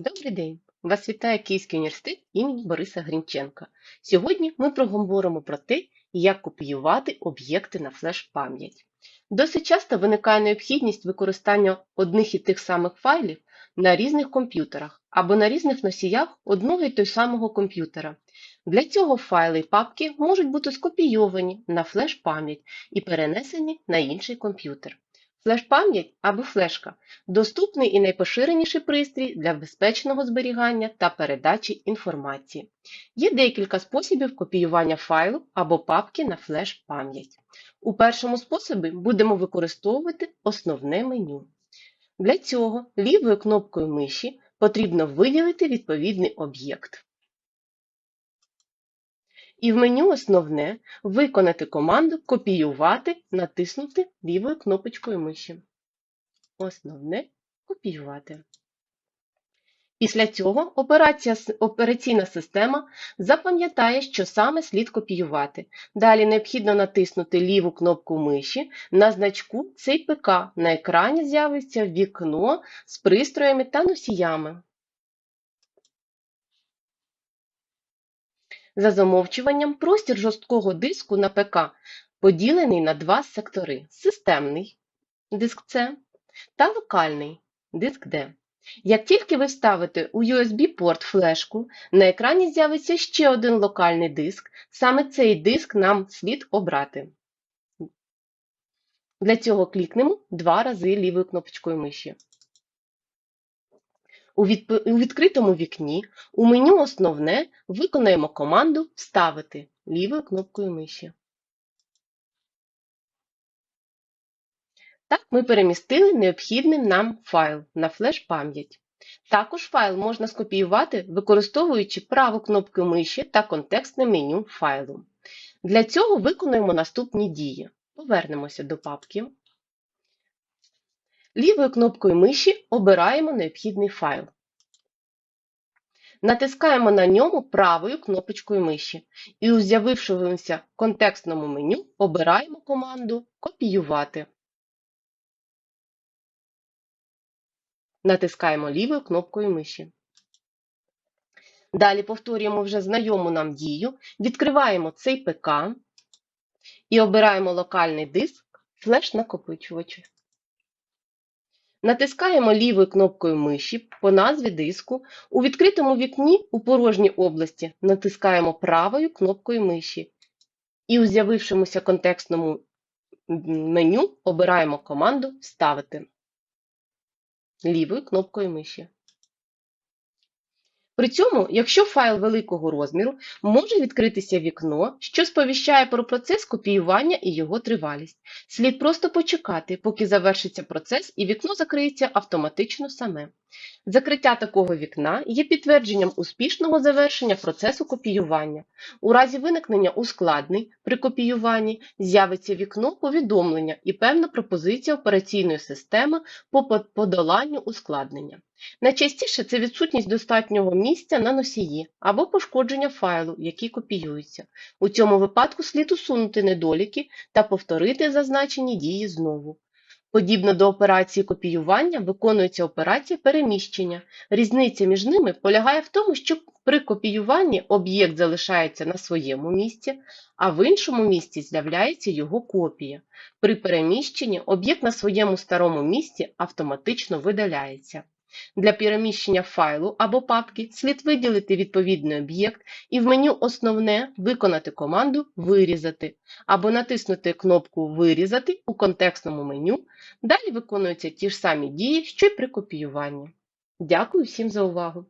Добрий день! Вас вітає Київський університет імені Бориса Грінченка. Сьогодні ми проговоримо про те, як копіювати об'єкти на флеш-пам'ять. Досить часто виникає необхідність використання одних і тих самих файлів на різних комп'ютерах або на різних носіях одного і того самого комп'ютера. Для цього файли і папки можуть бути скопійовані на флеш-пам'ять і перенесені на інший комп'ютер. Флеш-пам'ять або флешка доступний і найпоширеніший пристрій для безпечного зберігання та передачі інформації. Є декілька способів копіювання файлу або папки на флеш-пам'ять. У першому способі будемо використовувати основне меню. Для цього лівою кнопкою миші потрібно виділити відповідний об'єкт. І в меню Основне виконати команду Копіювати, натиснути лівою кнопочкою миші. Основне копіювати. Після цього операція, операційна система запам'ятає, що саме слід копіювати. Далі необхідно натиснути ліву кнопку миші на значку цей ПК. На екрані з'явиться вікно з пристроями та носіями. За замовчуванням, простір жорсткого диску на ПК поділений на два сектори: системний диск C та локальний диск D. Як тільки ви вставите у USB-порт флешку, на екрані з'явиться ще один локальний диск. Саме цей диск нам слід обрати. Для цього клікнемо два рази лівою кнопочкою миші. У, відкритому вікні у меню Основне виконаємо команду Вставити лівою кнопкою миші. Так ми перемістили необхідний нам файл на флеш-пам'ять. Також файл можна скопіювати, використовуючи праву кнопку миші та контекстне меню файлу. Для цього виконуємо наступні дії. Повернемося до папки. Лівою кнопкою миші обираємо необхідний файл. Натискаємо на ньому правою кнопочкою миші і у з'явившомуся контекстному меню обираємо команду Копіювати. Натискаємо лівою кнопкою миші. Далі повторюємо вже знайому нам дію, відкриваємо цей ПК і обираємо локальний диск флеш-накопичувач. Натискаємо лівою кнопкою миші по назві диску. У відкритому вікні у порожній області натискаємо правою кнопкою миші. І у з'явившомуся контекстному меню обираємо команду Вставити лівою кнопкою миші. При цьому, якщо файл великого розміру, може відкритися вікно, що сповіщає про процес копіювання і його тривалість. Слід просто почекати, поки завершиться процес і вікно закриється автоматично саме. Закриття такого вікна є підтвердженням успішного завершення процесу копіювання. У разі виникнення ускладнень при копіюванні з'явиться вікно повідомлення і певна пропозиція операційної системи по подоланню ускладнення. Найчастіше це відсутність достатнього місця на носії або пошкодження файлу, який копіюється. У цьому випадку слід усунути недоліки та повторити зазначені дії знову. Подібно до операції копіювання виконується операція переміщення. Різниця між ними полягає в тому, що при копіюванні об'єкт залишається на своєму місці, а в іншому місці з'являється його копія. При переміщенні об'єкт на своєму старому місці автоматично видаляється. Для переміщення файлу або папки слід виділити відповідний об'єкт і в меню Основне виконати команду Вирізати або натиснути кнопку Вирізати у контекстному меню. Далі виконуються ті ж самі дії, що й при копіюванні. Дякую всім за увагу!